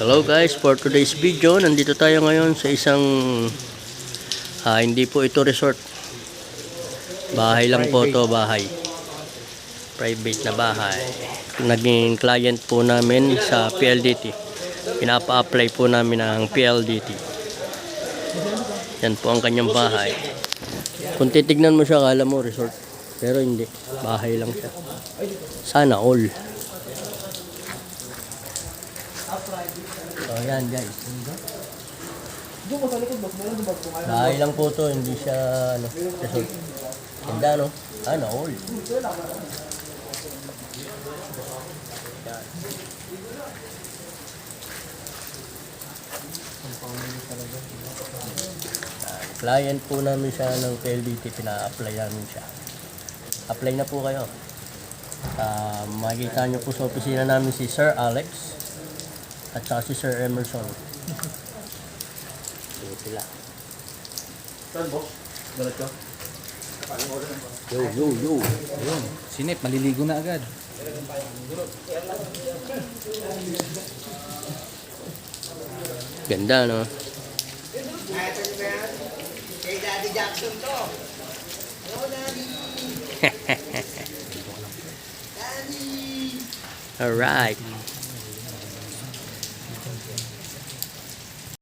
Hello guys, for today's video, nandito tayo ngayon sa isang ah, hindi po ito resort. Bahay lang po to, bahay. Private na bahay. Naging client po namin sa PLDT. Pinapa-apply po namin ng PLDT. Yan po ang kanyang bahay. Kung titignan mo siya, kala mo resort. Pero hindi. Bahay lang siya. Sana all. So, yan guys. Bahay lang po to, hindi siya ano, resort. Ganda no? Sana all. Yan. Client po namin siya ng PLDT, pina-apply namin siya. Apply na po kayo. Uh, makikita nyo po sa opisina namin si Sir Alex at saka si Sir Emerson. Yun sila. Yo, yo, yo. Ayun, sinip, maliligo na agad. Ganda, no? Kay Daddy Jackson to. Hello, Daddy. Daddy. Alright. Thank you.